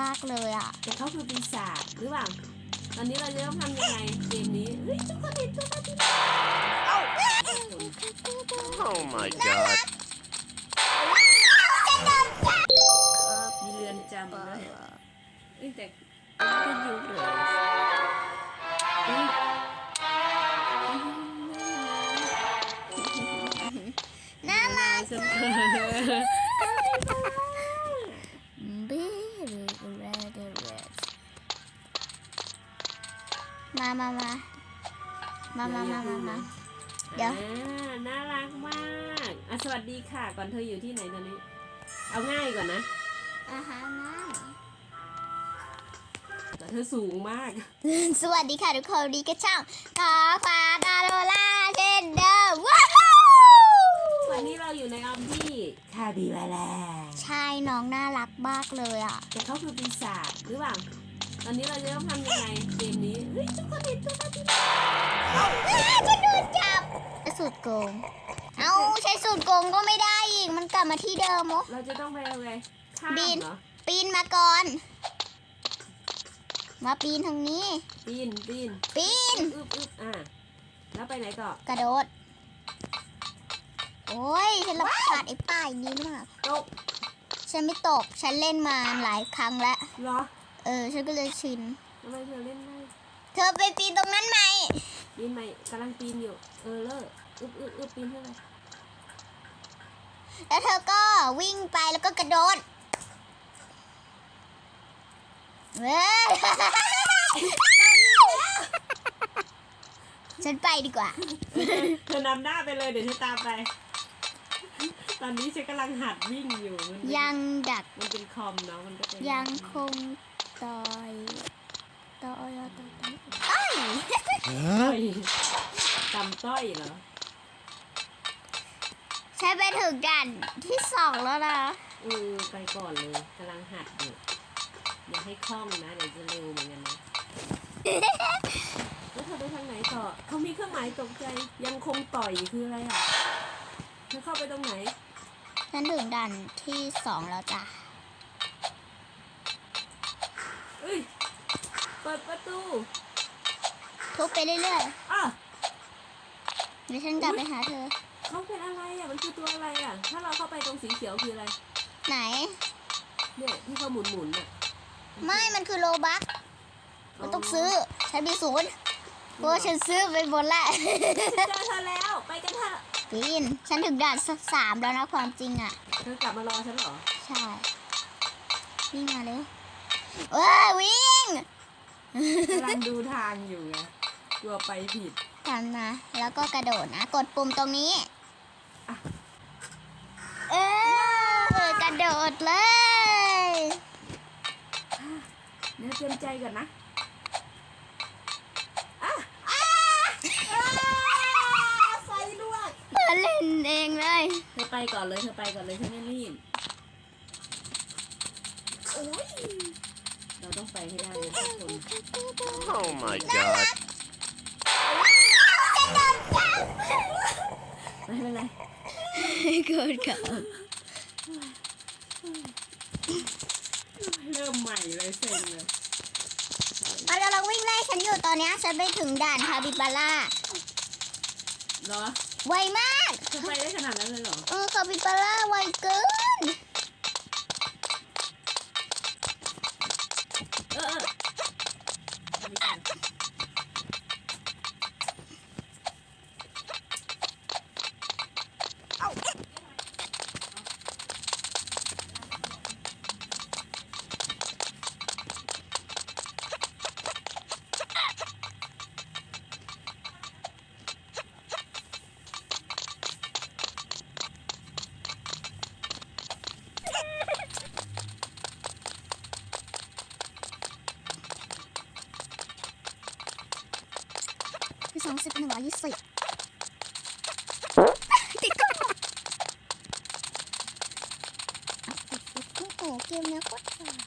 มากเลยอะแต่เขาคือปีศาจหรือเปล่าตอนนี้เราจะต้องทำยังไงเกมนี้เฮ้ยทุกคนเห็นทุกคนเห็น Oh my god. มีเรือนจำด้วยเอ้ยแต่ก็อยู่เลย มามามามามามามาเดี๋ยวน่ารักมากอะสวัสดีค่ะ ก่อนเธออยู่ที่ไหนตอนนี้ เอาง่ายก่อนนะอาหารง่ายแต่เธอสูงมาก สวัสดีค่ะทุกคนดีก็ช่างขอฟ้าดาโรล่าเช่นเดิมว้าวววันนี้เราอยู่ในออมที่คาบิบวร่าใช่น้องน่ารักมากเลยอะแต่เขาคือปีศาจหรือเปล่า ตอนนี้เราจะต้องทำยังไงเกมนี้เฮ้ยทุกคนเห็นทุกคนเห็นฉันโดนจับสูตรโกง เอาใช้สูตรโกงก็ไม่ได้อีก มันกลับมาที่เดิมมะเราจะต้องไปเอาไงข้ามบิน เหรอปีนมาก่อน มาปีนทางนี้ ปีนปีนปีน อึบอึบอะแล้วไปไหนต่อกระโดด โอ้ยฉันรับขาดไอ้ป้ายนี้มาก ตกฉันไม่ตก ฉันเล่นมาหลายครั้งแล้ว เหรอ เออ ฉันก็เลยชิน ทำไมเธอเล่นได้เธอไปปีนตรงนั้นไหม ปีนใหม่กำลังปีนอยู่ เออเลิกอึบอึบอึบปีนเท่าไหร่แล้วเธอก็วิ่งไปแล้วก็กระโดดเว้ยฉันไปดีกว่า เธอนำหน้าไปเลยเดี๋ยวฉันตามไป ตอนนี้ฉันกำลังหัดวิ่งอยู่มันเป็นยังดักมันเป็นคอมเนาะมันก็เป็น ยังคง ต่อยต่อยต่อยต่อยต่อยต้อยจำต้อยเหรอฉันไปถึงด่านที่สองแล้วนะเออไปก่อนเลยกำลังหัดอยู่อย่าให้คล่องนะเดี๋ยวจะเร็วเหมือนกันนะแล้วเธอไปทางไหนต่อเขามีเครื่องหมายตกใจยังคงต่อยคืออะไรอะเธอเข้าไปตรงไหนฉันถึงด่านที่สองแล้วจ้ะ เปิดประตูทุบไปเรื่อยอะๆเดี๋ยวฉันกลับไปหาเธอ เขาเป็นอะไรอะ มันคือตัวอะไรอะ ถ้าเราเข้าไปตรงสีเขียวคืออะไร ไหน เนี่ยที่เขาหมุนหมุนๆอะไม่มันคือโลบัคมันต้องซื้อ ฉันมีศูนย์เพราะว่าฉันซื้อไปหมดแล้วเจอเธอแล้ว ไปกันเถอะ ปีนฉันถึงด่านสามแล้วนะความจริงอะ เธอกลับมารอฉันเหรอ ใช่ วิ่งมาเร็วเอ้ยวิ่ง กำลังดูทางอยู่ไงกลัวไปผิดทำนะ แล้วก็กระโดดนะ กดปุ่มตรงนี้อะเออกระโดดเลยเดี๋ยวเตรียมใจก่อนนะไฟลวกมาเล่นเองเลย เธอไปก่อนเลยเธอไปก่อนเลยฉันไม่รีบโอ้ย เราต้องไปให้ได้นะทุกคน Oh my god. ไม่เป็นไรเกิดกับเริ่มใหม่เลยเซ็งเลยมันกำลังวิ่งไล่ฉันอยู่ตอนเนี้ยฉันไปถึงด่านคาบิบาร่าเหรอไวมากเธอไปได้ขนาดนั้นเลยเหรอ เออคาบิบาร่าไวเกิน หเกมนี้โคตรสนุก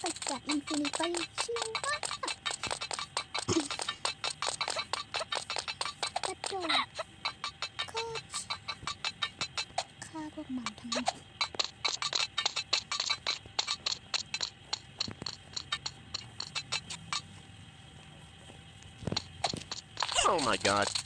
ตัดจากอินฟินิตี้เชื่อว่ากระโดดโคตรฆ่าพวกมันทั้งหมดโอ้ my god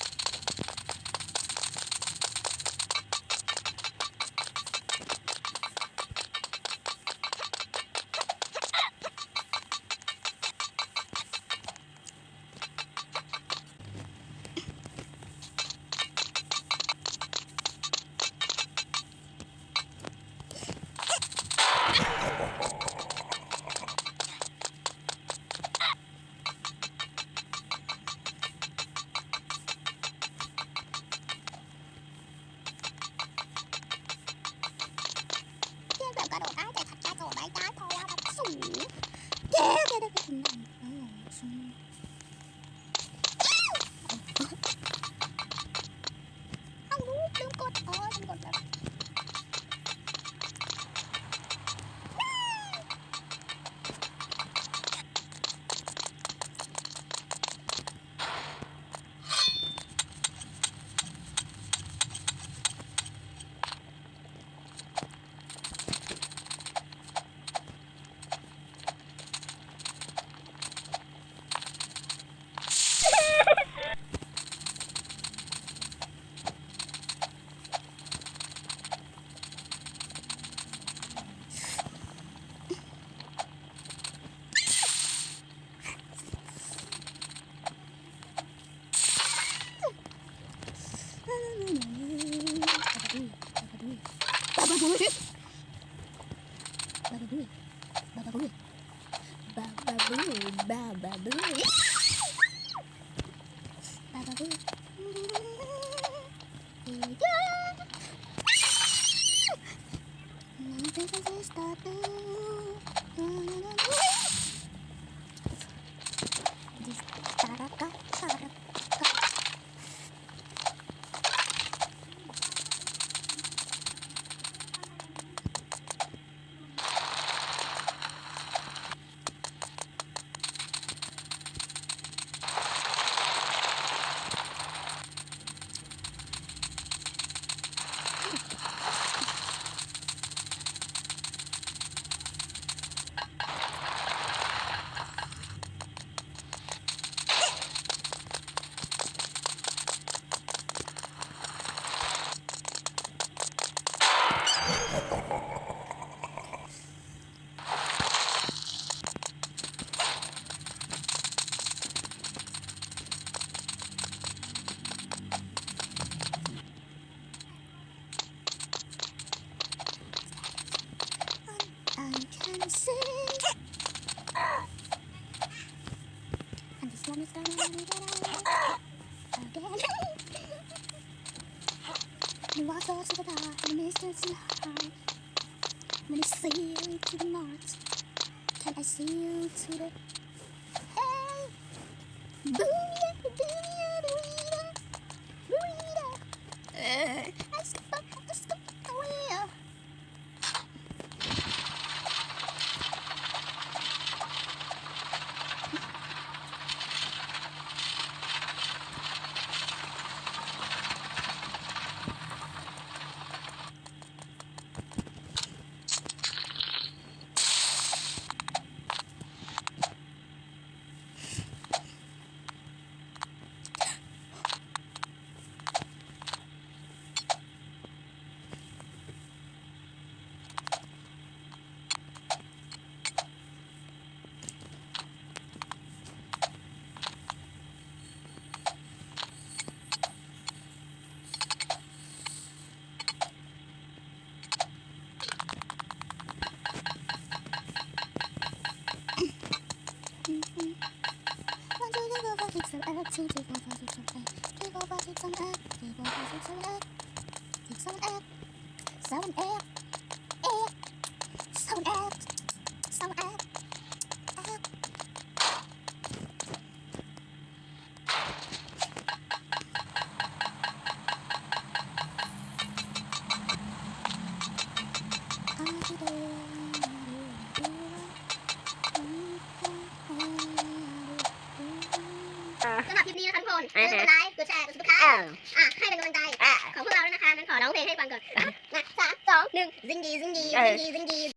You walk out to the dark and mist is high. When I see you to the north, can I see you to the hey? Booyah, booyah, booyah, booyah. Eh, สำหรับคลิปนี้นะคะทุกคนอย่าลืมกดไลค์ กดแชร์ กดซั บสไครต์อะให้เป็นกำลังใจของพวกเราด้วยนะคะงั้นขอร้องเพลงให้ฟังก่อนนะสามสองหนึ่งซิงกีซิงกีซิงกีซิงกี